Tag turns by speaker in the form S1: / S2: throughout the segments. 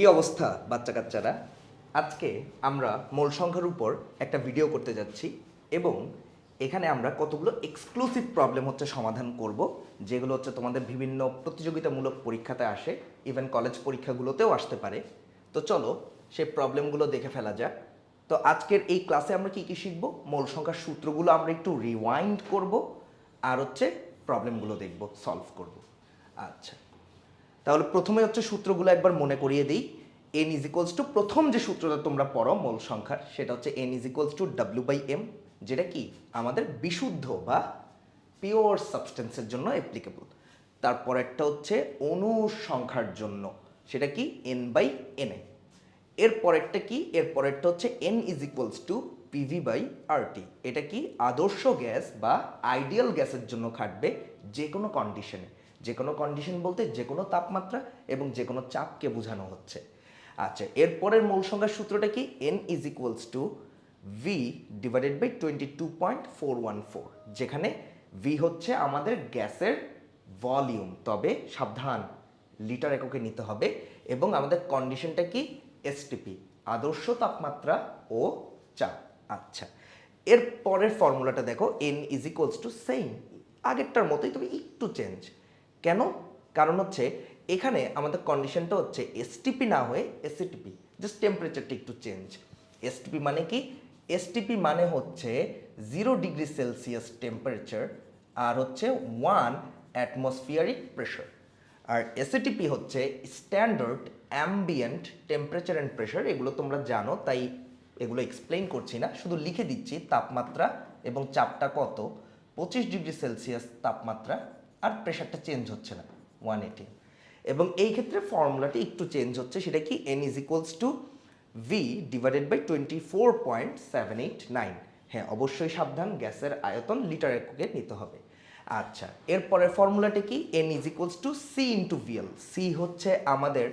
S1: কি অবস্থা বাচ্চা কাচ্চারা আজকে আমরা মূল সংখ্যার উপর একটা ভিডিও করতে যাচ্ছি এবং এখানে আমরা কতগুলো এক্সক্লুসিভ প্রবলেম হচ্ছে সমাধান করব, যেগুলো হচ্ছে তোমাদের বিভিন্ন প্রতিযোগিতামূলক পরীক্ষাতে আসে ইভেন কলেজ পরীক্ষাগুলোতেও আসতে পারে। তো চলো সেই প্রবলেমগুলো দেখে ফেলা যাক। তো আজকের এই ক্লাসে আমরা কি কি শিখব? মূল সংখ্যার সূত্রগুলো আমরা একটু রিওয়াইন্ড করব, আর হচ্ছে প্রবলেমগুলো দেখব সলভ করব। আচ্ছা। তাহলে প্রথমে হচ্ছে সূত্রগুলো একবার মনে করিয়ে দিই। এন ইজ ইকুয়ালস টু প্রথম যে সূত্রটা তোমরা পড়ো মূল সংখ্যার, সেটা হচ্ছে n is equals to W by M যেটা কি? আমাদের বিশুদ্ধ বা পিওর সাবস্টেন্সের জন্য অ্যাপ্লিকেবল তারপরেরটা হচ্ছে অণু সংখ্যার জন্য, সেটা কি? এন বাই এন এর পরেরটা কি? এর পরেরটা হচ্ছে n is equals to PV by RT এটা কি? আদর্শ গ্যাস বা আইডিয়াল গ্যাসের জন্য খাটবে যে কোনো কন্ডিশনে যে কোনো কন্ডিশন বলতে যে কোনো তাপমাত্রা এবং যে কোনো চাপকে বোঝানো হচ্ছে। আচ্ছা এরপরের মূল সংখ্যার সূত্রটা কি? N is equals to V divided by twenty two point four one four যেখানে ভি হচ্ছে আমাদের গ্যাসের ভলিউম। তবে সাবধান, লিটার এককে নিতে হবে এবং আমাদের কন্ডিশনটা কি? এসটিপি আদর্শ তাপমাত্রা ও চাপ। আচ্ছা এর পরের ফর্মুলাটা দেখো n is equals to same আগেরটার মতোই তবে একটু চেঞ্জ কেন? কারণ হচ্ছে এখানে আমাদের কন্ডিশনটা হচ্ছে এসটিপি না হয়ে এসিটিপি জাস্ট টেম্পারেচারটা একটু চেঞ্জ এসটিপি মানে কি? এসটিপি মানে হচ্ছে জিরো ডিগ্রি সেলসিয়াস টেম্পারেচার আর হচ্ছে ওয়ান অ্যাটমসফিয়ারিক প্রেশার আর এসিটিপি হচ্ছে standard ambient temperature and pressure এগুলো তোমরা জানো, তাই এগুলো এক্সপ্লেইন করছি না। শুধু লিখে দিচ্ছি তাপমাত্রা এবং চাপটা কত? পঁচিশ ডিগ্রি সেলসিয়াস তাপমাত্রা আর প্রেশারটা চেঞ্জ হচ্ছে না ওয়ান এইটি এবং এই ক্ষেত্রে ফর্মুলাটি একটু চেঞ্জ হচ্ছে, সেটা কি? N is equals to V divided by twenty four point seven eight nine হ্যাঁ অবশ্যই সাবধান, গ্যাসের আয়তন লিটার এককে নিতে হবে। আচ্ছা এরপরের ফর্মুলাটি কি? N is equals to C into VL C হচ্ছে আমাদের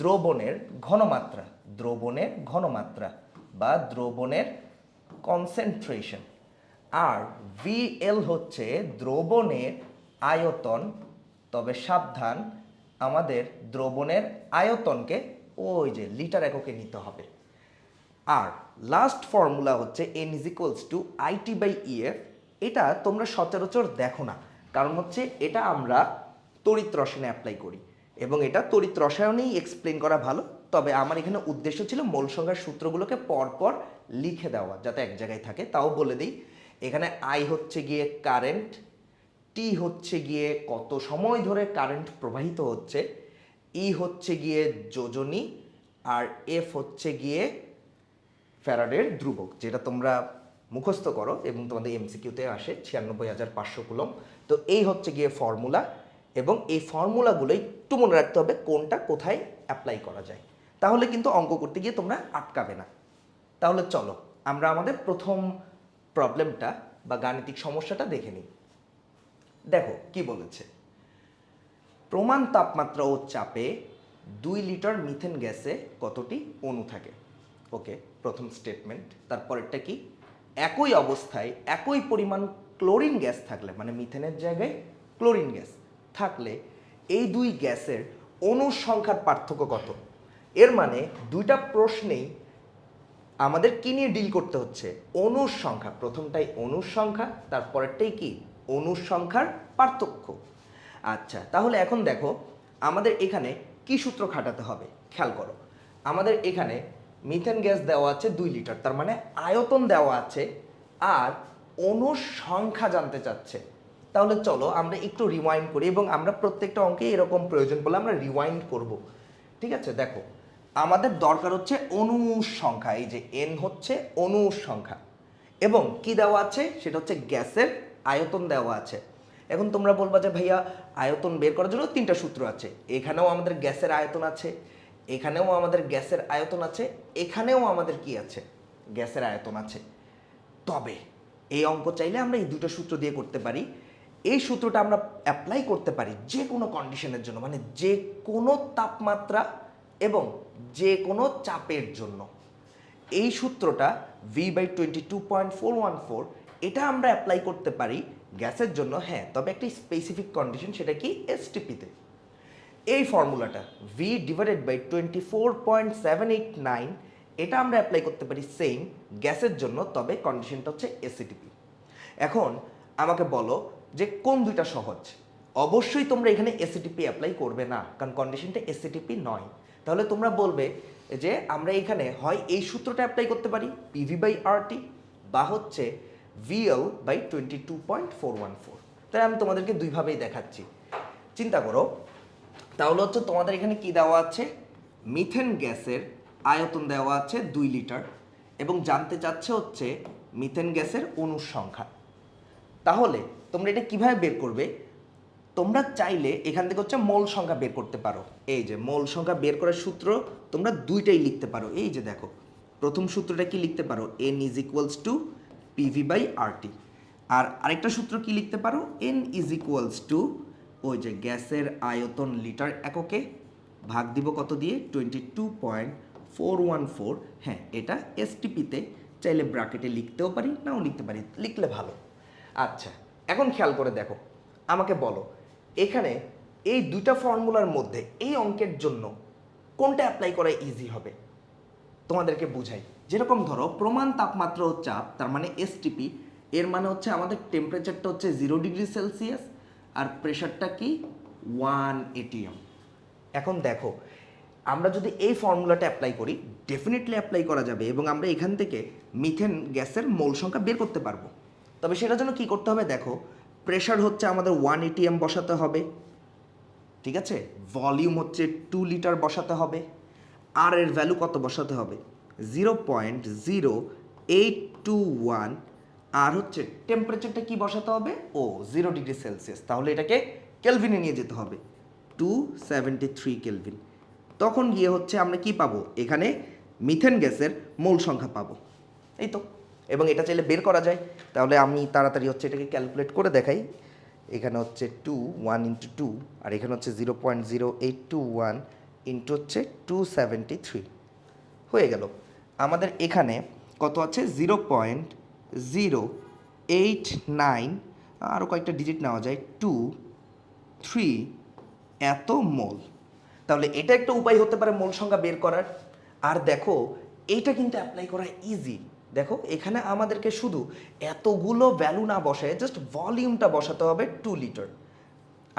S1: দ্রবণের ঘনমাত্রা দ্রবণের ঘনমাত্রা বা দ্রবণের কনসেন্ট্রেশন আর ভিএল হচ্ছে দ্রবণের আয়তন, তবে সাবধান, আমাদের দ্রবণের আয়তনকে ওই যে লিটার এককে নিতে হবে। আর লাস্ট ফর্মুলা হচ্ছে n is equals to IT by EF এটা তোমরা সচরাচর দেখো না, কারণ হচ্ছে এটা আমরা তড়িৎ রসায়নে অ্যাপ্লাই করি। এবং এটা তড়িৎ রসায়নেই এক্সপ্লেন করা ভালো, তবে আমার এখানে উদ্দেশ্য ছিল মূল সংখ্যার সূত্রগুলোকে পরপর লিখে দেওয়া, যাতে এক জায়গায় থাকে। তাও বলে দিই, এখানে আই হচ্ছে গিয়ে কারেন্ট টি হচ্ছে গিয়ে কত সময় ধরে কারেন্ট প্রবাহিত হচ্ছে? ই হচ্ছে গিয়ে যোজনী আর এফ হচ্ছে গিয়ে ফ্যারাডের ধ্রুবক, যেটা তোমরা মুখস্থ করো এবং তোমাদের এমসিকিউতে আসে ছিয়ানব্বই হাজার পাঁচশো কুলম। তো এই হচ্ছে গিয়ে ফর্মুলা এবং এই ফর্মুলাগুলো একটু মনে রাখতে হবে কোনটা কোথায় অ্যাপ্লাই করা যায়। তাহলে কিন্তু অঙ্ক করতে গিয়ে তোমরা আটকাবে না। তাহলে চলো, আমরা আমাদের প্রথম প্রবলেমটা বা গাণিতিক সমস্যাটা দেখে নিই। দেখো, কি বলেছে? প্রমাণ তাপমাত্রা ও চাপে দুই লিটার মিথেন গ্যাসে কতটি অণু থাকে? ওকে, প্রথম স্টেটমেন্ট তারপরেরটা কি? একই অবস্থায় একই পরিমাণ ক্লোরিন গ্যাস থাকলে মানে মিথেনের জায়গায় ক্লোরিন গ্যাস থাকলে এই দুই গ্যাসের অণুর সংখ্যার পার্থক্য কত? এর মানে দুইটা প্রশ্নেই আমাদের কি নিয়ে ডিল করতে হচ্ছে? অণুর সংখ্যা। প্রথমটাই অণুর সংখ্যা, তারপরেরটাই কি? অণুর সংখ্যার পার্থক্য। আচ্ছা তাহলে এখন দেখো, আমাদের এখানে কি সূত্র খাটাতে হবে? খেয়াল করো, আমাদের এখানে মিথেন গ্যাস দেওয়া আছে দুই লিটার তার মানে আয়তন দেওয়া আছে আর অণুর সংখ্যা জানতে চাচ্ছে। তাহলে চলো, আমরা একটু রিওয়াইন্ড করি এবং আমরা প্রত্যেকটা অঙ্কে এরকম প্রয়োজন বলে আমরা রিওয়াইন্ড করব। ঠিক আছে, দেখো, আমাদের দরকার হচ্ছে অণুর সংখ্যা এই যে এন হচ্ছে অণুর সংখ্যা এবং কি দেওয়া আছে? সেটা হচ্ছে গ্যাসের আয়তন দেওয়া আছে। এখন তোমরা বলবা যে, ভাইয়া, আয়তন বের করার জন্য তিনটা সূত্র আছে। এখানেও আমাদের গ্যাসের আয়তন আছে, এখানেও আমাদের গ্যাসের আয়তন আছে, এখানেও আমাদের কি আছে? গ্যাসের আয়তন আছে। তবে এই অঙ্ক চাইলে আমরা এই দুটো সূত্র দিয়ে করতে পারি। এই সূত্রটা আমরা অ্যাপ্লাই করতে পারি যে কোনো কন্ডিশনের জন্য মানে যে কোনো তাপমাত্রা এবং যে কোনো চাপের জন্য। এই সূত্রটা V by twenty two point four one four এটা আমরা অ্যাপ্লাই করতে পারি গ্যাসের জন্য হ্যাঁ তবে একটি স্পেসিফিক কন্ডিশন সেটা কি? এসটিপিতে এই ফর্মুলাটা V divided by twenty four point seven eight nine এটা আমরা অ্যাপ্লাই করতে পারি সেম গ্যাসের জন্য, তবে কন্ডিশনটা হচ্ছে এসিটিপি এখন আমাকে বলো যে কোন দুইটা সহজ? অবশ্যই তোমরা এখানে এসিটিপি অ্যাপ্লাই করবে না, কারণ কন্ডিশনটা এসিটিপি নয়। তাহলে তোমরা বলবে যে আমরা এখানে হয় এই সূত্রটা অ্যাপ্লাই করতে পারি পিভি বাই আরটি বা হচ্ছে VL by twenty two point four one four তাই আমি তোমাদেরকে দুইভাবেই দেখাচ্ছি। চিন্তা করো, তাহলে হচ্ছে তোমাদের এখানে কি দেওয়া আছে? মিথেন গ্যাসের আয়তন দেওয়া আছে দুই লিটার এবং জানতে চাচ্ছে হচ্ছে মিথেন গ্যাসের অণুর সংখ্যা। তাহলে তোমরা এটা কীভাবে বের করবে? তোমরা চাইলে এখান থেকে হচ্ছে মোল সংখ্যা বের করতে পারো। এই যে মোল সংখ্যা বের করার সূত্র তোমরা দুইটাই লিখতে পারো। এই যে দেখো, প্রথম সূত্রটা কি লিখতে পারো? N is equals to PV by RT আর আরেকটা সূত্র কি লিখতে পারো? এন ইজ ইকুয়ালস টু ওই যে গ্যাসের আয়তন লিটার এককে ভাগ দিব কত দিয়ে? Twenty two point four one four হ্যাঁ এটা এসটিপিতে চাইলে ব্রাকেটে লিখতেও পারি, নাও লিখতে পারি, লিখলে ভালো। আচ্ছা এখন খেয়াল করে দেখো, আমাকে বলো, এখানে এই দুইটা ফর্মুলার মধ্যে এই অঙ্কের জন্য কোনটা অ্যাপ্লাই করা ইজি হবে? তোমাদেরকে বুঝাই। যেরকম ধরো, প্রমাণ তাপমাত্রা ও চাপ, তার মানে এসটিপি এর মানে হচ্ছে আমাদের টেম্পারেচারটা হচ্ছে জিরো ডিগ্রি সেলসিয়াস আর প্রেশারটা কি? ওয়ান এটিএম এখন দেখো, আমরা যদি এই ফর্মুলাটা অ্যাপ্লাই করি ডেফিনেটলি অ্যাপ্লাই করা যাবে এবং আমরা এখান থেকে মিথেন গ্যাসের মোল সংখ্যা বের করতে পারব। তবে সেটার জন্য কি করতে হবে দেখো প্রেশার হচ্ছে আমাদের ওয়ান এটিএম বসাতে হবে, ঠিক আছে? ভলিউম হচ্ছে টু লিটার বসাতে হবে আর এর ভ্যালু কত বসাতে হবে? Zero point zero eight two one আর হচ্ছে টেম্পারেচারটা কি বসাতে হবে? ও জিরো ডিগ্রি সেলসিয়াস তাহলে এটাকে কেলভিনে নিয়ে যেতে হবে। টু সেভেন্টি থ্রি কেলভিন তখন গিয়ে হচ্ছে আমরা কি পাবো? এখানে মিথেন গ্যাসের মূল সংখ্যা পাবো। এই তো। এবং এটা চাইলে বের করা যায়। তাহলে আমি তাড়াতাড়ি হচ্ছে এটাকে ক্যালকুলেট করে দেখাই। এখানে হচ্ছে টু ওয়ান ইন্টু টু আর এখানে হচ্ছে zero point zero eight two one into হচ্ছে টু সেভেন্টি থ্রি হয়ে গেল। আমাদের এখানে কত আছে? Zero point zero eight nine, আরও কয়েকটা ডিজিট নেওয়া যায়, টু, থ্রি, এত মোল। তাহলে এটা একটা উপায় হতে পারে মোল সংখ্যা বের করার। আর দেখো, এটা কিন্তু অ্যাপ্লাই করা ইজি দেখো, এখানে আমাদেরকে শুধু এতগুলো ভ্যালু না বসায় জাস্ট ভলিউমটা বসাতে হবে two litre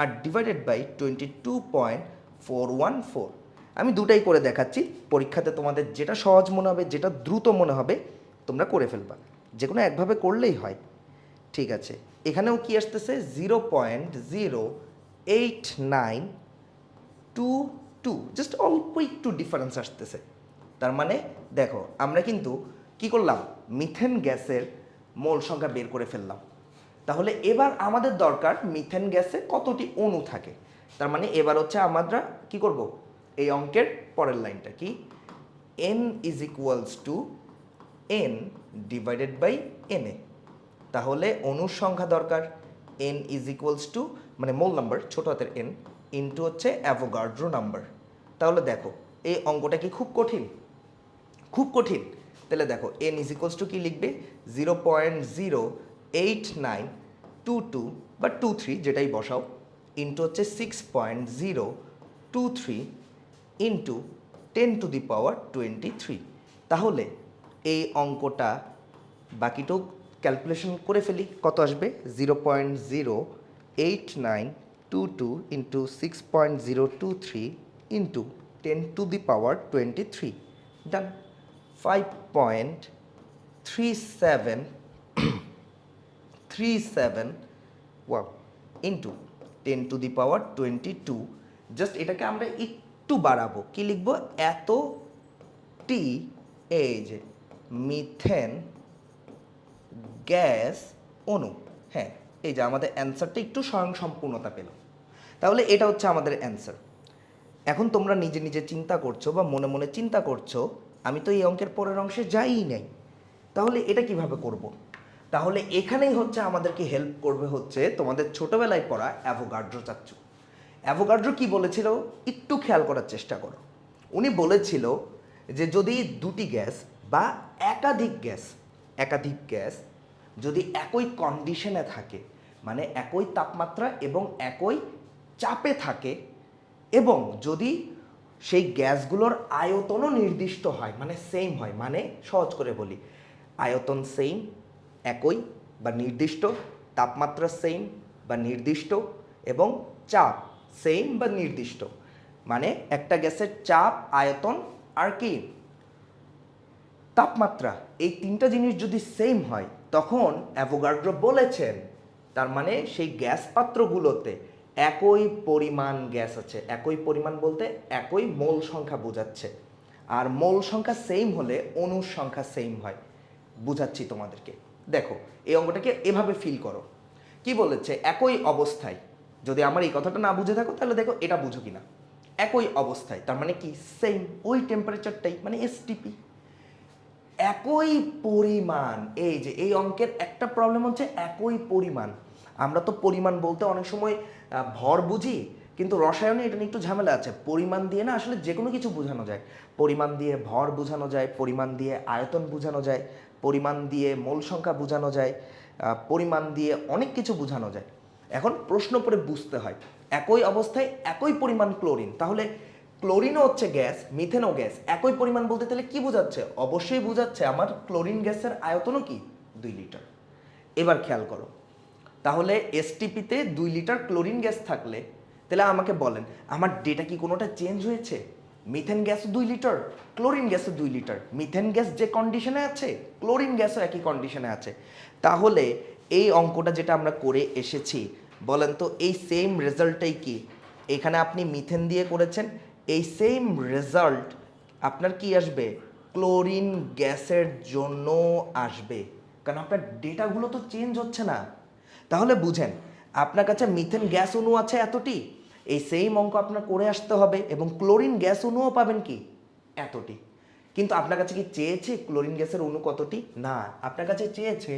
S1: R divided by twenty two point four one four আমি দুটাই করে দেখাচ্ছি। পরীক্ষাতে তোমাদের যেটা সহজ মনে হবে, যেটা দ্রুত মনে হবে, তোমরা করে ফেলবা। যে কোনো একভাবে করলেই হয়। ঠিক আছে। এখানেও কি আসতেছে? Zero point zero eight nine two two. Just অল্প একটু ডিফারেন্স আসতেছে। তার মানে দেখো, আমরা কিন্তু কি করলাম? মিথেন গ্যাসের মোল সংখ্যা বের করে ফেললাম। তাহলে এবার আমাদের দরকার মিথেন গ্যাসে কতটি অণু থাকে? তার মানে এবার হচ্ছে আমরা কি করব? এই অঙ্কের পরের লাইনটা কি? N is equals to N divided by N A. তাহলে অণুর সংখ্যা দরকার। এন ইজ ইকুয়ালস টু মানে মোল নাম্বার, ছোট হাতের এন ইন্টু হচ্ছে অ্যাভোগার্ড্রো নাম্বার তাহলে দেখো, এই অঙ্কটা কি খুব কঠিন? খুব কঠিন। তাহলে দেখো এন ইজ ইকুয়ালস টু কি লিখবে? Zero point zero eight nine two two বা টু থ্রি যেটাই বসাও ইন্টু হচ্ছে six point zero two three into ten to the power twenty three তাহলে এই অঙ্কটা বাকিটাও ক্যালকুলেশন করে ফেলি। কত আসবে? Zero point zero eight nine two two into six point zero two three into ten to the power twenty three done five point three seven three seven one into ten to the power twenty two just এটাকে আমরা একটু বাড়াবো। কি লিখব? এত টি এই যে methane gas অণু হ্যাঁ এই যে আমাদের অ্যান্সারটা একটু স্বয়ং সম্পূর্ণতা পেল। তাহলে এটা হচ্ছে আমাদের অ্যান্সার এখন তোমরা নিজে নিজে চিন্তা করছ বা মনে মনে চিন্তা করছ, আমি তো এই অঙ্কের পরের অংশে যাইই নাই। তাহলে এটা কীভাবে করব। তাহলে এখানেই হচ্ছে আমাদেরকে হেল্প করবে হচ্ছে তোমাদের ছোটোবেলায় পড়া অ্যাভোগাড্রো চাচ্চু। অ্যাভোগাড্রো কি বলেছিল? একটু খেয়াল করার চেষ্টা করো। উনি বলেছিল যে যদি দুটি গ্যাস বা একাধিক গ্যাস একাধিক গ্যাস যদি একই কন্ডিশনে থাকে মানে একই তাপমাত্রা এবং একই চাপে থাকে এবং যদি সেই গ্যাসগুলোর আয়তনও নির্দিষ্ট হয় মানে সেম হয় মানে সহজ করে বলি, আয়তন সেম একই বা নির্দিষ্ট, তাপমাত্রা সেম বা নির্দিষ্ট এবং চাপ সেম বা নির্দিষ্ট? মানে একটা গ্যাসের চাপ, আয়তন আর কি? তাপমাত্রা। এই তিনটা জিনিস যদি সেম হয়, তখন অ্যাভোগাড্রো বলেছেন, তার মানে সেই গ্যাস পাত্রগুলোতে একই পরিমাণ গ্যাস আছে। একই পরিমাণ বলতে একই মোল সংখ্যা বোঝাচ্ছে। আর মোল সংখ্যা সেম হলে অণুর সংখ্যা সেম হয়। বুঝাচ্ছি তোমাদেরকে। দেখো, এই অঙ্কটাকে এভাবে ফিল করো। কি বলেছে? একই অবস্থায়। যদি আমার এই কথাটা না বুঝে থাকো, তাহলে দেখো এটা বুঝো কিনা। একই অবস্থায়, তার মানে কি? সেম ওই টেম্পারেচারটাই মানে এসটিপি একই পরিমাণ, এই যে এই অঙ্কের একটা প্রবলেম হচ্ছে একই পরিমাণ। আমরা তো পরিমাণ বলতে অনেক সময় ভর বুঝি, কিন্তু রসায়নে এটা নিয়ে একটু ঝামেলা আছে। পরিমাণ দিয়ে না আসলে যে কোনো কিছু বোঝানো যায়। পরিমাণ দিয়ে ভর বোঝানো যায়, পরিমাণ দিয়ে আয়তন বোঝানো যায়, পরিমাণ দিয়ে মোল সংখ্যা বোঝানো যায় পরিমাণ দিয়ে অনেক কিছু বোঝানো যায়। এখন প্রশ্ন করে বুঝতে হয়, একই অবস্থায় একই পরিমাণ ক্লোরিন, তাহলে ক্লোরিনও হচ্ছে গ্যাস, মিথেনও গ্যাস, একই পরিমাণ বলতে তাহলে কি বোঝাচ্ছে? অবশ্যই বোঝাচ্ছে, আমার ক্লোরিন গ্যাসের আয়তনও কি? দুই লিটার। এবার খেয়াল করো, তাহলে এসটিপিতে দুই লিটার ক্লোরিন গ্যাস থাকলে, তাহলে আমাকে বলেন, আমার ডেটা কি কোনোটা চেঞ্জ হয়েছে? মিথেন গ্যাস দুই লিটার, ক্লোরিন গ্যাসও দুই লিটার, মিথেন গ্যাস যে কন্ডিশনে আছে, ক্লোরিন গ্যাসও একই কন্ডিশনে আছে। তাহলে এই অঙ্কটা যেটা আমরা করে এসেছি বলেন তো, এই সেম রেজাল্টটাই কি? এখানে আপনি মিথেন দিয়ে করেছেন, এই সেম রেজাল্ট আপনার কি আসবে? ক্লোরিন গ্যাসের জন্য আসবে। কারণ আপনার ডেটাগুলো তো চেঞ্জ হচ্ছে না। তাহলে বুঝেন, আপনার কাছে মিথেন গ্যাস অণু আছে এতটি, এই সেম অঙ্ক আপনার করে আসতে হবে এবং ক্লোরিন গ্যাস অণুও পাবেন কি? এতটি। কিন্তু আপনার কাছে কি চেয়েছে ক্লোরিন গ্যাসের অণু কতটি? না, আপনার কাছে চেয়েছে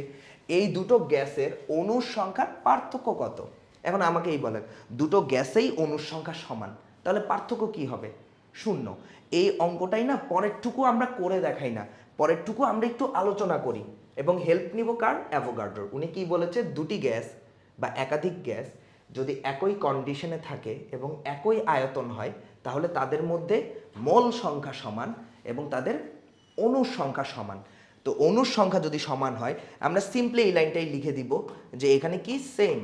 S1: এই দুটো গ্যাসের অণুর সংখ্যার পার্থক্য কত? এখন আমাকে এই বলেন, দুটো গ্যাসেই অণুর সংখ্যা সমান, তাহলে পার্থক্য কি হবে? শূন্য। এই অঙ্কটাই না পরেরটুকু আমরা করে দেখাই না, পরেরটুকু আমরা একটু আলোচনা করি। এবং হেল্প নিব কার? অ্যাভোগার্ডোর উনি কি বলেছে? দুটি গ্যাস বা একাধিক গ্যাস যদি একই কন্ডিশনে থাকে এবং একই আয়তন হয়, তাহলে তাদের মধ্যে মোল সংখ্যা সমান এবং তাদের অণুর সংখ্যা সমান। তো অণুর সংখ্যা যদি সমান হয়, আমরা সিম্পলি এই লাইনটাই লিখে দিব যে এখানে কি? সেম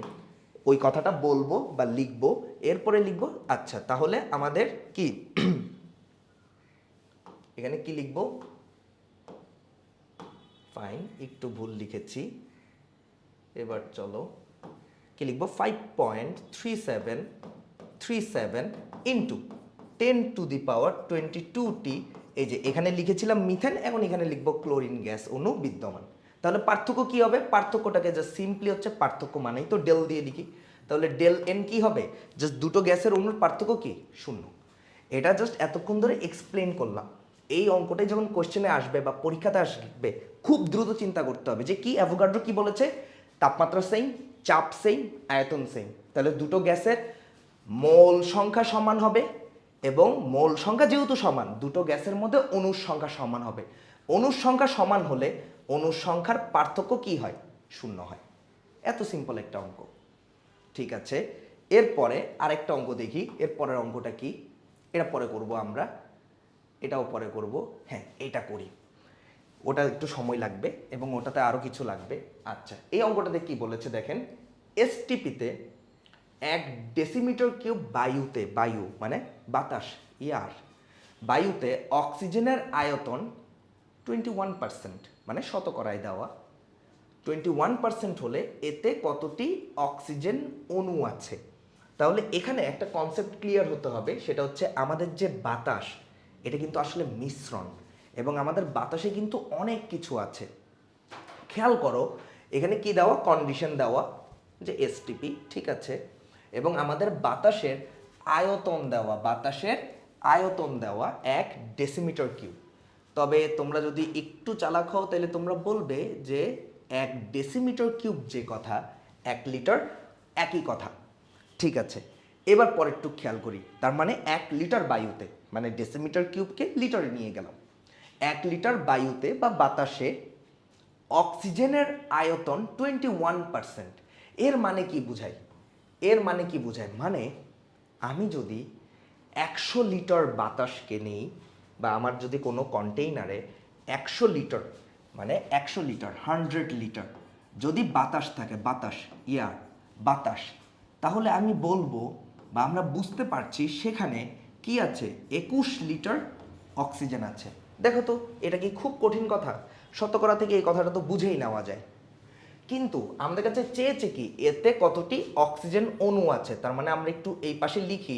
S1: ওই কথাটা বলব বা লিখব, এরপরে লিখব আচ্ছা তাহলে আমাদের কি? এখানে কি লিখব? ফাইন একটু ভুল লিখেছি। এবার চলো, কি লিখব? Five point three seven three seven into ten to the power twenty two টি এই যে, এখানে লিখেছিলাম মিথেন এখন এখানে লিখব ক্লোরিন গ্যাস অণু বিদ্যমান। তাহলে পার্থক্য কি হবে? পার্থক্যটাকে জাস্ট সিম্পলি হচ্ছে পার্থক্য মানেই তো ডেল দিয়ে লিখি। তাহলে ডেল এন কি হবে? জাস্ট দুটো গ্যাসের অণুর পার্থক্য কি? শূন্য। এটা জাস্ট এতক্ষণ ধরে এক্সপ্লেন করলাম। এই অঙ্কটাই যখন কোশ্চেনে আসবে বা পরীক্ষাতে আসবে, খুব দ্রুত চিন্তা করতে হবে যে কি অ্যাভোগাড্রো কি বলেছে? তাপমাত্রা সেম চাপ সেম আয়তন সেম তাহলে দুটো গ্যাসের মোল সংখ্যা সমান হবে এবং মোল সংখ্যা যেহেতু সমান, দুটো গ্যাসের মধ্যে অণুর সংখ্যা সমান হবে। অণুর সংখ্যা সমান হলে অণুর সংখ্যার পার্থক্য কি হয়? শূন্য হয়। এত সিম্পল একটা অঙ্ক। ঠিক আছে? এরপরে আরেকটা অঙ্ক দেখি। এর পরের অঙ্কটা কি? এটা পরে করব আমরা। এটাও পরে করব। হ্যাঁ এটা করি। ওটা একটু সময় লাগবে এবং ওটাতে আরও কিছু লাগবে। আচ্ছা এই অঙ্কটাতে কি বলেছে দেখেন? এসটিপিতে এক ডেসিমিটার কিউব বায়ুতে, বায়ু মানে বাতাস ইয়ার বায়ুতে অক্সিজেনের আয়তন টোয়েন্টি ওয়ান পার্সেন্ট মানে শতকরায় দেওয়া। টোয়েন্টি ওয়ান পার্সেন্ট হলে এতে কতটি অক্সিজেন অণু আছে? তাহলে এখানে একটা কনসেপ্ট ক্লিয়ার হতে হবে, সেটা হচ্ছে আমাদের যে বাতাস, এটা কিন্তু আসলে মিশ্রণ এবং আমাদের বাতাসে কিন্তু অনেক কিছু আছে। খেয়াল করো, এখানে কি দেওয়া? কন্ডিশন দেওয়া, যে এসটিপি ঠিক আছে? এবং আমাদের বাতাসের আয়তন দেওয়া, বাতাসের আয়তন দেওয়া এক ডেসিমিটার কিউব তবে তোমরা যদি একটু চালাক হও, তাহলে তোমরা বলবে যে এক ডেসিমিটার কিউব যে কথা, এক লিটার একই কথা। ঠিক আছে? এবার পরে একটু খেয়াল করি। তার মানে এক লিটার বায়ুতে মানে ডেসিমিটার কিউবকে লিটারে নিয়ে গেলাম। এক লিটার বায়ুতে বা বাতাসে অক্সিজেনের আয়তন টোয়েন্টি ওয়ান পার্সেন্ট এর মানে কি বুঝায় এর মানে কি বোঝায় মানে আমি যদি একশো লিটার বাতাসকে নেই বা আমার যদি কোনো কন্টেইনারে একশো লিটার মানে একশো লিটার হান্ড্রেড লিটার যদি বাতাস থাকে, বাতাস ইয়ার বাতাস, তাহলে আমি বলব বা আমরা বুঝতে পারছি সেখানে কি আছে? একুশ লিটার অক্সিজেন আছে। দেখো তো, এটা কি খুব কঠিন কথা? শতকরা থেকে এই কথাটা তো বুঝেই নেওয়া যায়। কিন্তু আমাদের কাছে চেয়েছে কি, এতে কতটি অক্সিজেন অণু আছে? তার মানে আমরা একটু এই পাশে লিখি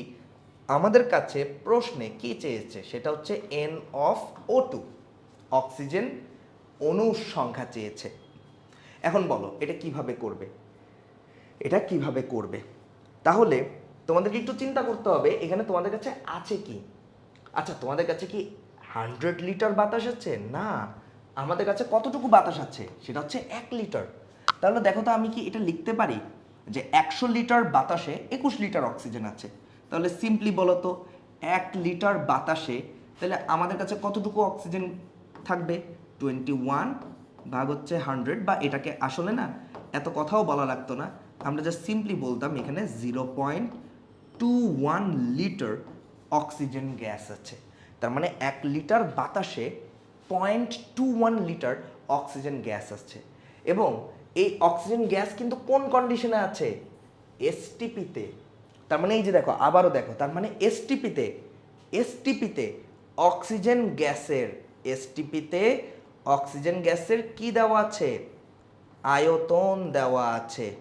S1: আমাদের কাছে প্রশ্নে কি চেয়েছে? সেটা হচ্ছে n of O two oxygen অণুর সংখ্যা চেয়েছে। এখন বলো, এটা কীভাবে করবে? এটা কীভাবে করবে? তাহলে তোমাদেরকে একটু চিন্তা করতে হবে, এখানে তোমাদের কাছে আছে কি? আচ্ছা তোমাদের কাছে কি হান্ড্রেড লিটার বাতাস আছে? না, আমাদের কাছে কতটুকু বাতাস আছে? সেটা হচ্ছে এক লিটার তাহলে দেখো তো আমি কি এটা লিখতে পারি? যে একশো লিটার বাতাসে একুশ লিটার অক্সিজেন আছে। তাহলে সিম্পলি বলো তো এক লিটার বাতাসে তাহলে আমাদের কাছে কতটুকু অক্সিজেন থাকবে? টোয়েন্টি ওয়ান ভাগ হচ্ছে হান্ড্রেড বা এটাকে আসলে না, এত কথাও বলা লাগতো না। আমরা জাস্ট সিম্পলি বলতাম এখানে zero point two one litre oxygen gas আছে। তার মানে এক লিটার বাতাসে point two one litre oxygen gas আছে এবং এই অক্সিজেন গ্যাস কিন্তু কোন কন্ডিশনে আছে? এসটিপিতে তার মানে এই যে দেখো, আবারও দেখো, তার মানে এসটিপিতে এসটিপিতে অক্সিজেন গ্যাসের এসটিপিতে অক্সিজেন গ্যাসের কি দেওয়া আছে? আয়তন দেওয়া আছে।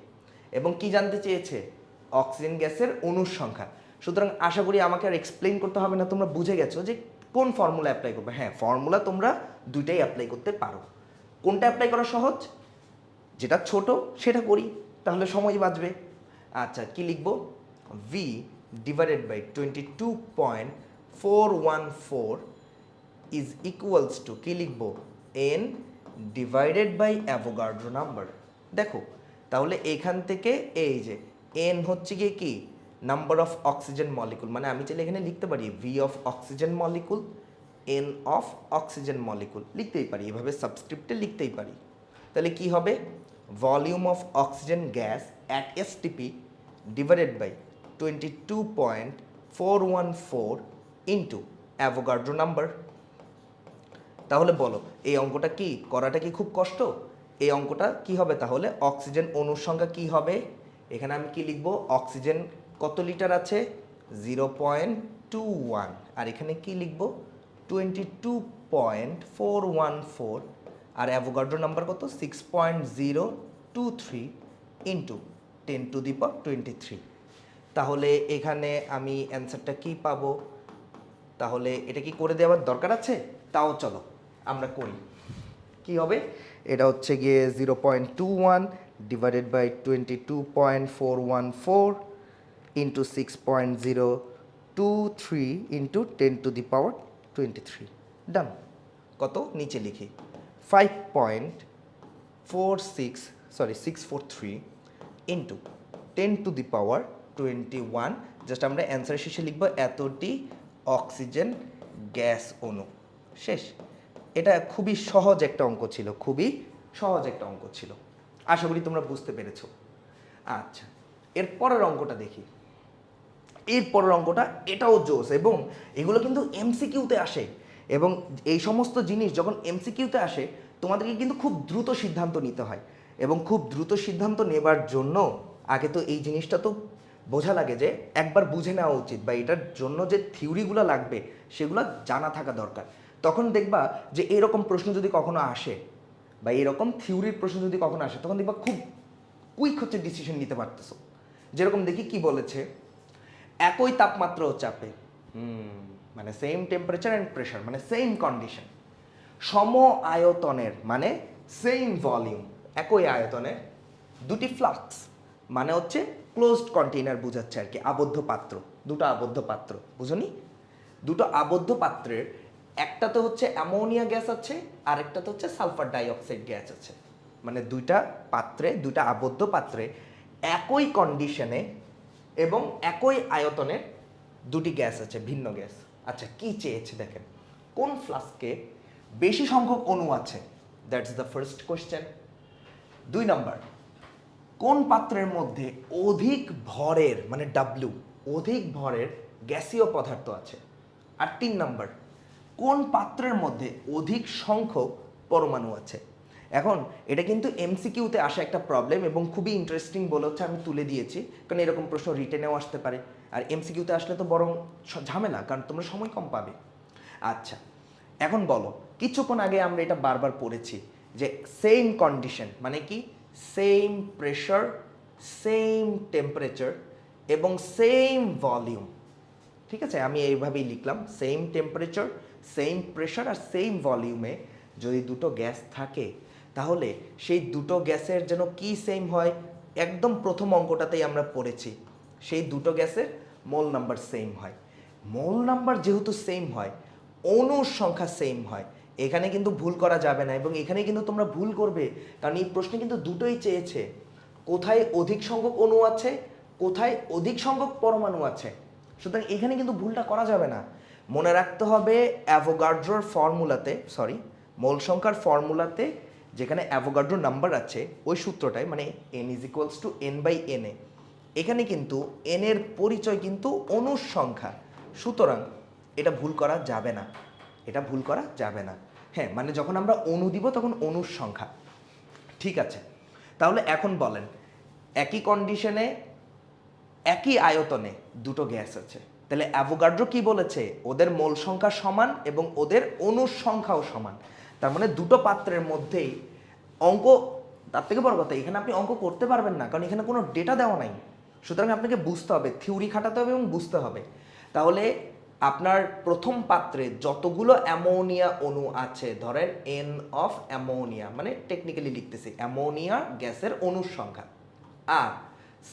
S1: এবং কি জানতে চেয়েছে? অক্সিজেন গ্যাসের অণুর সংখ্যা। সুতরাং আশা করি আমাকে আর এক্সপ্লেন করতে হবে না, তোমরা বুঝে গেছো যে কোন ফর্মুলা অ্যাপ্লাই করবে। হ্যাঁ ফর্মুলা তোমরা দুইটাই অ্যাপ্লাই করতে পারো। কোনটা অ্যাপ্লাই করা সহজ? যেটা ছোট, সেটা করি, তাহলে সময় বাঁচবে। আচ্ছা কি লিখব? Point four one four is equals to কী লিখব? N divided by Avogadro number দেখো, তাহলে এখান থেকে এই যে এন হচ্ছে গিয়ে কি? নাম্বার অফ অক্সিজেন মলিকুল মানে আমি চাইলে এখানে লিখতে পারি V of oxygen molecule n of oxygen molecule লিখতেই পারি, এভাবে সাবস্ক্রিপ্টে লিখতেই পারি। তাহলে কি হবে? Volume of oxygen gas at STP divided by twenty two point four one four into Avogadro number তাহলে বলো, এই অঙ্কটা কি? করাটা কি খুব কষ্ট? এই অঙ্কটা কি হবে তাহলে? অক্সিজেন অণুর সংখ্যা কি হবে? এখানে আমি কি লিখব? অক্সিজেন কত লিটার আছে? জিরো পয়েন্ট টু ওয়ান আর এখানে কি লিখব? Twenty two point four one four আর অ্যাভোগাড্রো নাম্বার কত? Six point zero two three into ten to the power twenty three তাহলে এখানে আমি অ্যান্সারটা কি পাবো? তাহলে এটা কি করে দেওয়ার দরকার আছে? তাও চলো, আমরা করি। কি হবে? এটা হচ্ছে গিয়ে zero point two one divided by twenty two point four one four into six point zero two three into ten to the power twenty three done কত? নিচে লিখি। Five point four six sorry six four three into ten to the power twenty one just আমরা answer শেষে লিখব এতটি oxygen gas অণু। শেষ। এটা খুবই সহজ একটা অঙ্ক ছিল, খুবই সহজ একটা অঙ্ক ছিল। আশা করি তোমরা বুঝতে পেরেছ। আচ্ছা এর পরের অঙ্কটা দেখি। এর পরের অঙ্কটা এটাও জোস এবং এগুলো কিন্তু এমসিকিউতে আসে এবং এই সমস্ত জিনিস যখন এমসিকিউতে আসে, তোমাদেরকে কিন্তু খুব দ্রুত সিদ্ধান্ত নিতে হয় এবং খুব দ্রুত সিদ্ধান্ত নেবার জন্য আগে তো এই জিনিসটা তো বোঝা লাগে যে একবার বুঝে নেওয়া উচিত বা এটার জন্য যে থিওরিগুলো লাগবে সেগুলো জানা থাকা দরকার। তখন দেখবা যে এরকম প্রশ্ন যদি কখনো আসে বা এরকম থিওরির প্রশ্ন যদি কখনো আসে, তখন দেখবা খুব কুইক হচ্ছে ডিসিশন নিতে পারতেছো। যেরকম দেখি কি বলেছে, একই তাপমাত্রা ও চাপে মানে সেম টেম্পারেচার অ্যান্ড প্রেশার মানে সেম কন্ডিশন সম আয়তনের মানে সেম ভলিউম একই আয়তনের দুটি ফ্লাক্স মানে হচ্ছে ক্লোজড কন্টেইনার বোঝাচ্ছে আর কি, আবদ্ধ পাত্র, দুটো আবদ্ধ পাত্র, বুঝনি? দুটো আবদ্ধ পাত্রের একটাতে হচ্ছে অ্যামোনিয়া গ্যাস আছে আর একটাতে হচ্ছে সালফার ডাইঅক্সাইড গ্যাস আছে। মানে দুইটা পাত্রে, দুইটা আবদ্ধ পাত্রে একই কন্ডিশনে এবং একই আয়তনের দুটি গ্যাস আছে, ভিন্ন গ্যাস। আচ্ছা কি চেয়েছে দেখেন? কোন ফ্লাস্কে বেশি সংখ্যক অণু আছে? দ্যাটস দ্য ফার্স্ট কোয়েশ্চেন দুই নাম্বার কোন পাত্রের মধ্যে অধিক ভরের মানে ডাব্লু অধিক ভরের গ্যাসীয় পদার্থ আছে? আর তিন নম্বর, কোন পাত্রের মধ্যে অধিক সংখ্যক পরমাণু আছে? এখন, এটা কিন্তু এমসিকিউতে আসা একটা প্রবলেম এবং খুবই ইন্টারেস্টিং বলে হচ্ছে আমি তুলে দিয়েছি, কারণ এরকম প্রশ্ন রিটেনেও আসতে পারে। আর এমসিকিউতে আসলে তো বরং ঝামেলা, কারণ তোমরা সময় কম পাবে। আচ্ছা এখন বলো, কিছুক্ষণ আগে আমরা এটা বারবার পড়েছি যে সেম কন্ডিশন মানে কি? সেম প্রেশার সেম টেম্পারেচার এবং সেম ভলিউম ঠিক আছে? আমি এইভাবেই লিখলাম সেম টেম্পারেচার সেম প্রেশার আর সেম ভলিউমে যদি দুটো গ্যাস থাকে, তাহলে সেই দুটো গ্যাসের যেন কি সেম হয়? একদম প্রথম অঙ্কটাতেই আমরা পড়েছি, সেই দুটো গ্যাসের মোল নাম্বার সেম হয়। মোল নাম্বার যেহেতু সেম হয়, অণুর সংখ্যা সেম হয় এখানে কিন্তু ভুল করা যাবে না এবং এখানে কিন্তু তোমরা ভুল করবে। কারণ এই প্রশ্নে কিন্তু দুটোই চেয়েছে। কোথায় অধিক সংখ্যক অণু আছে, কোথায় অধিক সংখ্যক পরমাণু আছে। সুতরাং এখানে কিন্তু ভুলটা করা যাবে না। মনে রাখতে হবে অ্যাভোগাড্রোর ফর্মুলাতে সরি মোল সংখ্যার ফর্মুলাতে যেখানে অ্যাভোগাড্রো নাম্বার আছে, ওই সূত্রটায় মানে n is equals to N by N A. এখানে কিন্তু এন এর পরিচয় কিন্তু অণুর সংখ্যা। সুতরাং এটা ভুল করা যাবে না। এটা ভুল করা যাবে না। হ্যাঁ মানে যখন আমরা অণু দিব তখন অণুর সংখ্যা। ঠিক আছে? তাহলে এখন বলেন, একই কন্ডিশনে একই আয়তনে দুটো গ্যাস আছে। তাহলে অ্যাভোগাড্রো কি বলেছে? ওদের মোল সংখ্যা সমান এবং ওদের অণুর সংখ্যাও সমান। তার মানে দুটো পাত্রের মধ্যেই অঙ্ক, তার থেকে বড় কথা, এখানে আপনি অঙ্ক করতে পারবেন না, কারণ এখানে কোনো ডেটা দেওয়া নাই। সুতরাং আপনাকে বুঝতে হবে থিওরি খাটাতে হবে এবং বুঝতে হবে। তাহলে আপনার প্রথম পাত্রে যতগুলো অ্যামোনিয়া অণু আছে, ধরেন এন অফ অ্যামোনিয়া মানে টেকনিক্যালি লিখতেছি, অ্যামোনিয়া গ্যাসের অণুর সংখ্যা, আর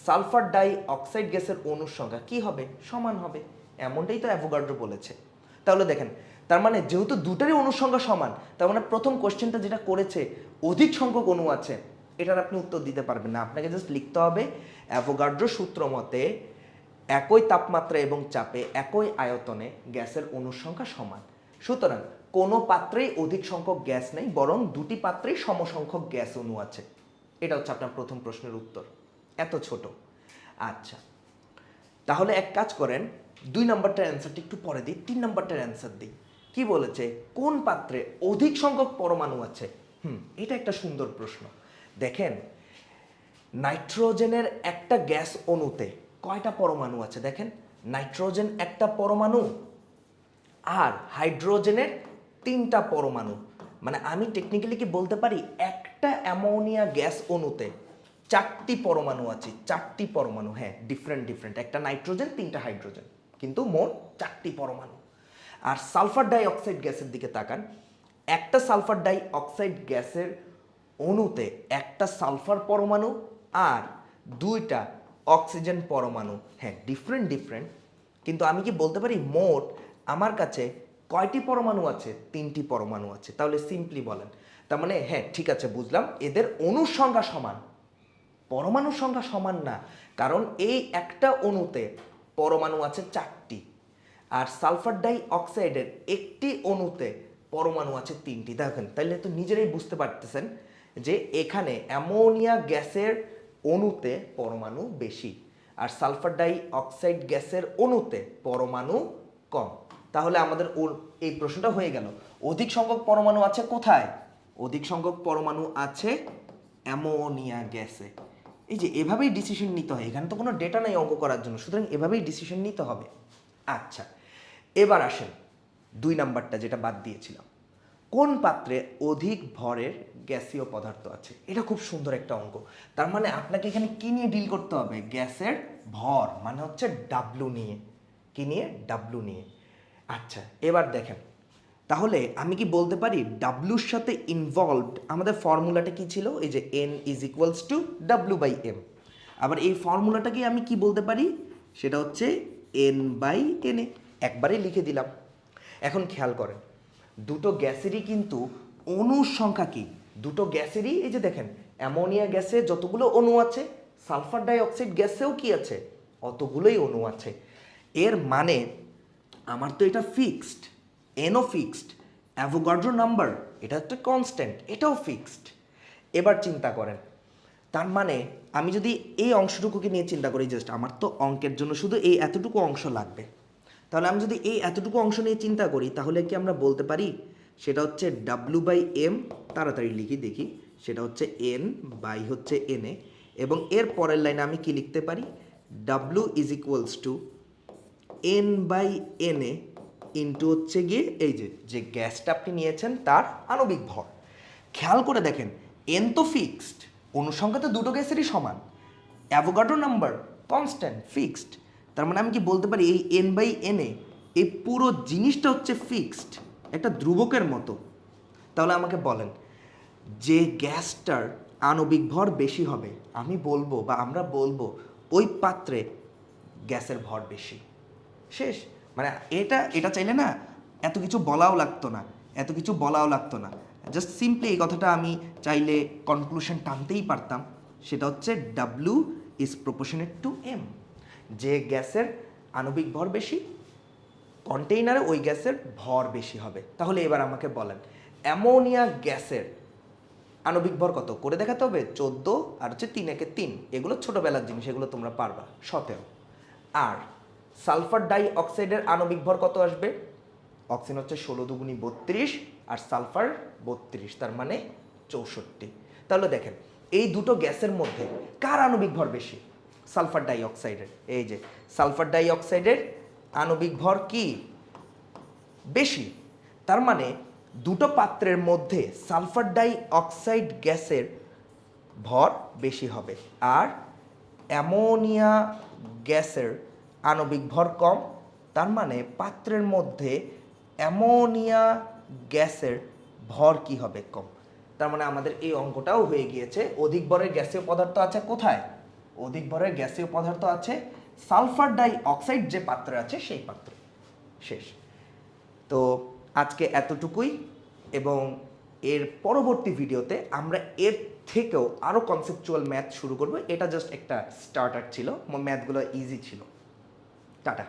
S1: সালফার ডাই অক্সাইড গ্যাসের অণুর সংখ্যা কি হবে? সমান হবে, এমনটাই তো অ্যাভোগাড্রো বলেছে। তাহলে দেখেন, তার মানে যেহেতু দুটারই অণুর সংখ্যা সমান, তার মানে প্রথম কোশ্চেনটা যেটা করেছে, অধিক সংখ্যক অণু আছে, এটার আপনি উত্তর দিতে পারবেন না। আপনাকে জাস্ট লিখতে হবে অ্যাভোগাড্রো সূত্র মতে একই তাপমাত্রা এবং চাপে একই আয়তনে গ্যাসের অনুসংখ্যা সমান। সুতরাং কোনো পাত্রেই অধিক সংখ্যক গ্যাস নেই, বরং দুটি পাত্রেই সমসংখ্যক গ্যাস অণু আছে। এটা হচ্ছে আপনার প্রথম প্রশ্নের উত্তর। এত ছোট। আচ্ছা। তাহলে এক কাজ করেন, দুই নম্বরটার অ্যান্সারটা একটু পরে দিই, তিন নম্বরটার অ্যান্সার দিই। কি বলেছে? কোন পাত্রে অধিক সংখ্যক পরমাণু আছে? হুম, এটা একটা সুন্দর প্রশ্ন। দেখেন, নাইট্রোজেনের একটা গ্যাস অণুতে কয়টা পরমাণু আছে দেখেন? নাইট্রোজেন একটা পরমাণু আর হাইড্রোজেনের তিনটা পরমাণু। মানে আমি টেকনিক্যালি কি বলতে পারি? একটা অ্যামোনিয়া গ্যাস অণুতে চারটি পরমাণু আছে, চারটি পরমাণু হ্যাঁ ডিফারেন্ট ডিফারেন্ট একটা নাইট্রোজেন, তিনটা হাইড্রোজেন। কিন্তু মোট চারটি পরমাণু। আর সালফার ডাই অক্সাইড গ্যাসের দিকে তাকান, একটা সালফার ডাই অক্সাইড গ্যাসের অণুতে একটা সালফার পরমাণু আর দুইটা অক্সিজেন পরমাণু। হ্যাঁ ডিফারেন্ট ডিফারেন্ট কিন্তু আমি কি বলতে পারি, মোট আমার কাছে কয়টি পরমাণু আছে? তিনটি পরমাণু আছে। তাহলে সিম্পলি বলেন। তার মানে হ্যাঁ ঠিক আছে, বুঝলাম। এদের অণুর সংখ্যা সমান। পরমাণুর সংখ্যা সমান না। কারণ এই একটা অণুতে পরমাণু আছে চারটি। আর সালফার ডাই অক্সাইডের একটি অণুতে পরমাণু আছে তিনটি। দেখেন তাহলে তো নিজেরাই বুঝতে পারতেছেন যে এখানে অ্যামোনিয়া গ্যাসের অণুতে পরমাণু বেশি, আর সালফার ডাই অক্সাইড গ্যাসের অণুতে পরমাণু কম। তাহলে আমাদের ওর এই প্রশ্নটা হয়ে গেল, অধিক সংখ্যক পরমাণু আছে কোথায়? অধিক সংখ্যক পরমাণু আছে অ্যামোনিয়া গ্যাসে। এই যে এভাবেই ডিসিশন নিতে হয়, এখানে তো কোনো ডেটা নেই অঙ্ক করার জন্য, সুতরাং এভাবেই ডিসিশন নিতে হবে। আচ্ছা এবার আসেন দুই নাম্বারটা যেটা বাদ দিয়েছিলাম। কোন পাত্রে অধিক ভরের গ্যাসীয় পদার্থ আছে? এটা খুব সুন্দর একটা অঙ্ক। তার মানে আপনাকে এখানে কি নিয়ে ডিল করতে হবে? গ্যাসের ভর মানে হচ্ছে ডাব্লু নিয়ে। কি নিয়ে? ডাব্লু নিয়ে। আচ্ছা এবার দেখেন। তাহলে আমি কি বলতে পারি? ডাব্লুর সাথে ইনভলভড আমাদের ফর্মুলাটা কি ছিল? এই যে n is equals to W by M আবার এই ফর্মুলাটাকে আমি কি বলতে পারি? সেটা হচ্ছে এন বাই এন এ। একবারে লিখে দিলাম। এখন খেয়াল করেন। দুটো গ্যাসেরই কিন্তু অণুর সংখ্যা কি? দুটো গ্যাসেরই, এই যে দেখেন, অ্যামোনিয়া গ্যাসে যতগুলো অণু আছে, সালফার ডাই অক্সাইড গ্যাসেও কি আছে? অতগুলোই অণু আছে। এর মানে আমার তো এটা ফিক্সড এনও ফিক্সড অ্যাভোগাড্রো নাম্বার এটা একটা কনস্ট্যান্ট এটাও ফিক্সড এবার চিন্তা করেন, তার মানে আমি যদি এই অংশটুকুকে নিয়ে চিন্তা করি জাস্ট আমার তো অঙ্কের জন্য শুধু এই এতটুকু অংশ লাগবে। তাহলে আমি যদি এই এতটুকু অংশ নিয়ে চিন্তা করি, তাহলে কি আমরা বলতে পারি? সেটা হচ্ছে ডাব্লু বাই এম তাড়াতাড়ি লিখি, দেখি। সেটা হচ্ছে এন বাই হচ্ছে এন এ এবং এর পরের লাইনে আমি কি লিখতে পারি? W is equals to N by N A into হচ্ছে গিয়ে, এই যে যে গ্যাসটা আপনি নিয়েছেন, তার আণবিক ভর। খেয়াল করে দেখেন এন তো ফিক্সড অনুসংখ্যা তো দুটো গ্যাসেরই সমান। অ্যাভোগাড্রো নাম্বার কনস্ট্যান্ট ফিক্সড তার মানে আমি কি বলতে পারি এই এন বাই এন এই পুরো জিনিসটা হচ্ছে ফিক্সড একটা ধ্রুবকের মতো। তাহলে আমাকে বলেন, যে গ্যাসটার আণবিক ভর বেশি হবে, আমি বলব বা আমরা বলব ওই পাত্রে গ্যাসের ভর বেশি। শেষ। মানে এটা এটা চাইলে না এত কিছু বলাও লাগতো না, এত কিছু বলাও লাগতো না। জাস্ট সিম্পলি এই কথাটা আমি চাইলে কনক্লুশন টানতেই পারতাম, সেটা হচ্ছে W is proportionate to M যে গ্যাসের আণবিক ভর বেশি, কন্টেইনারে ওই গ্যাসের ভর বেশি হবে। তাহলে এবার আমাকে বলেন, অ্যামোনিয়া গ্যাসের আণবিক ভর কত? করে দেখাতে হবে, চোদ্দ আর হচ্ছে তিন একে তিন। এগুলো ছোটোবেলার জিনিস, এগুলো তোমরা পারবা, সতেরো। আর সালফার ডাই অক্সাইডের আণবিক ভর কত আসবে? অক্সিজেন হচ্ছে ষোলো দুগুনি বত্রিশ আর সালফার বত্রিশ, তার মানে চৌষট্টি। তাহলে দেখেন, এই দুটো গ্যাসের মধ্যে কার আণবিক ভর বেশি? সালফার ডাইঅক্সাইডের। এই যে, সালফার ডাইঅক্সাইডের আণবিক ভর কি? বেশি। তার মানে দুটো পাত্রের মধ্যে সালফার ডাই অক্সাইড গ্যাসের ভর বেশি হবে আর অ্যামোনিয়া গ্যাসের আণবিক ভর কম। তার মানে পাত্রের মধ্যে অ্যামোনিয়া গ্যাসের ভর কি হবে কম। তার মানে আমাদের এই অঙ্কটাও হয়ে গিয়েছে। অধিক ভরের গ্যাসীয় পদার্থ আছে কোথায়? অধিক ভরের গ্যাসীয় পদার্থ আছে, সালফার ডাই অক্সাইড যে পাত্রে আছে সেই পাত্রে। শেষ। তো আজকে এতটুকুই এবং এর পরবর্তী ভিডিওতে আমরা এর থেকেও আরও কনসেপচুয়াল ম্যাথ শুরু করব। এটা জাস্ট একটা স্টার্টার ছিল ম্যাথগুলো ইজি ছিল। টাটা।